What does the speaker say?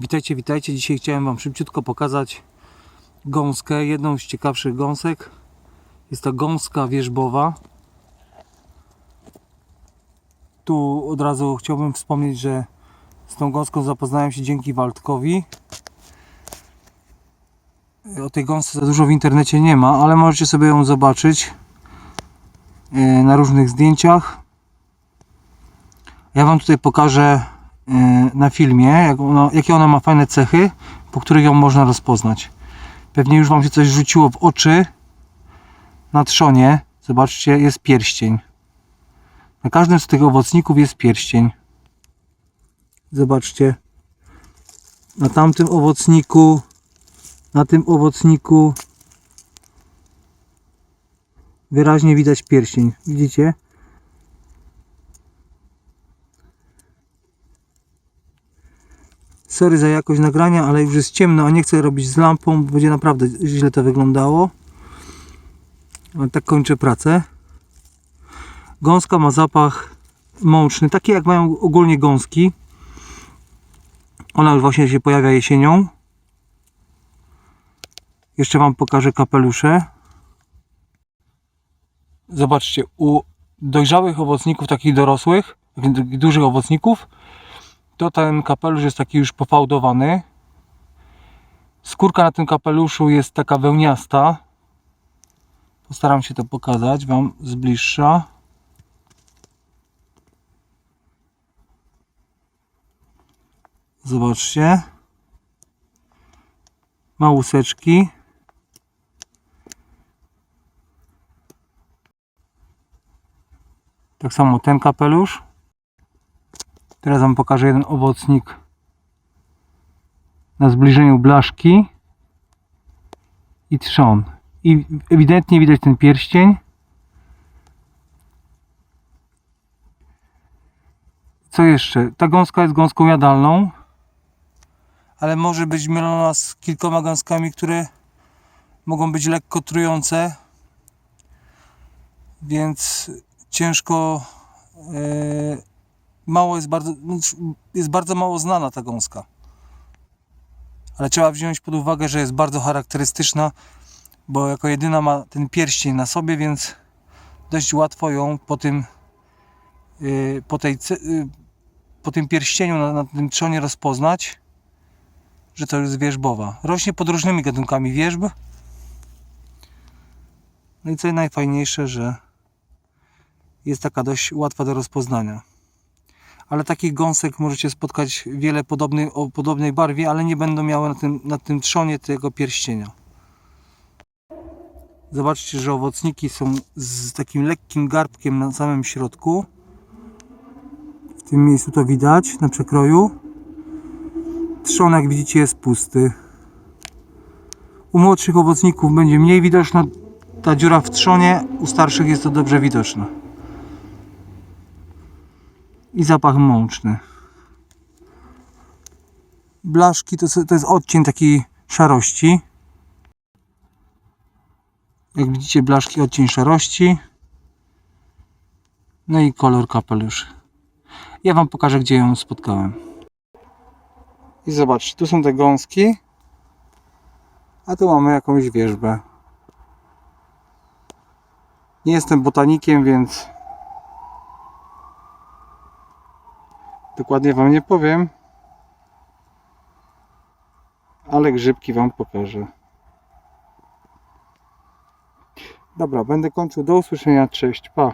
Witajcie, witajcie. Dzisiaj chciałem Wam szybciutko pokazać gąskę, jedną z ciekawszych gąsek. Jest to gąska wierzbowa. Tu od razu chciałbym wspomnieć, że z tą gąską zapoznałem się dzięki Waldkowi. O tej gąsce za dużo w internecie nie ma, ale możecie sobie ją zobaczyć e, na różnych zdjęciach. Ja Wam tutaj pokażę na filmie, jak ona, jakie ona ma fajne cechy, po których ją można rozpoznać. Pewnie już Wam się coś rzuciło w oczy. Na trzonie, zobaczcie, jest pierścień. Na każdym z tych owocników jest pierścień. Zobaczcie. Na tamtym owocniku, na tym owocniku wyraźnie widać pierścień. Widzicie? Sorry za jakość nagrania, ale już jest ciemno, a nie chcę robić z lampą, bo będzie naprawdę źle to wyglądało. Tak kończę pracę. Gąska ma zapach mączny, taki jak mają ogólnie gąski. Ona już właśnie się pojawia jesienią. Jeszcze Wam pokażę kapelusze. Zobaczcie, u dojrzałych owocników, takich dorosłych, dużych owocników, to ten kapelusz jest taki już pofałdowany. Skórka na tym kapeluszu jest taka wełniasta. Postaram się to pokazać Wam z bliższa. Zobaczcie. Ma łuseczki. Tak samo ten kapelusz. Teraz Wam pokażę jeden owocnik na zbliżeniu blaszki i trzon. I ewidentnie widać ten pierścień. Co jeszcze? Ta gąska jest gąską jadalną, ale może być mylona z kilkoma gąskami, które mogą być lekko trujące, więc ciężko e, mało jest bardzo, jest bardzo mało znana ta gąska. Ale trzeba wziąć pod uwagę, że jest bardzo charakterystyczna, bo jako jedyna ma ten pierścień na sobie, więc dość łatwo ją po tym yy, po, tej, yy, po tym pierścieniu na, na tym trzonie rozpoznać, że to jest wierzbowa. Rośnie pod różnymi gatunkami wierzb. No i co najfajniejsze, że jest taka dość łatwa do rozpoznania ale takich gąsek możecie spotkać wiele o podobnej barwie, ale nie będą miały na tym, na tym trzonie tego pierścienia. Zobaczcie, że owocniki są z takim lekkim garbkiem na samym środku. W tym miejscu to widać na przekroju. Trzon, jak widzicie, jest pusty. U młodszych owocników będzie mniej widoczna ta dziura w trzonie, u starszych jest to dobrze widoczne i zapach mączny. Blaszki to, to jest odcień takiej szarości. Jak widzicie, blaszki odcień szarości. No i kolor kapeluszy. Ja Wam pokażę, gdzie ją spotkałem. I zobaczcie, tu są te gąski, a tu mamy jakąś wierzbę. Nie jestem botanikiem, więc Dokładnie Wam nie powiem, ale grzybki Wam pokażę. Dobra, będę kończył. Do usłyszenia. Cześć, pa.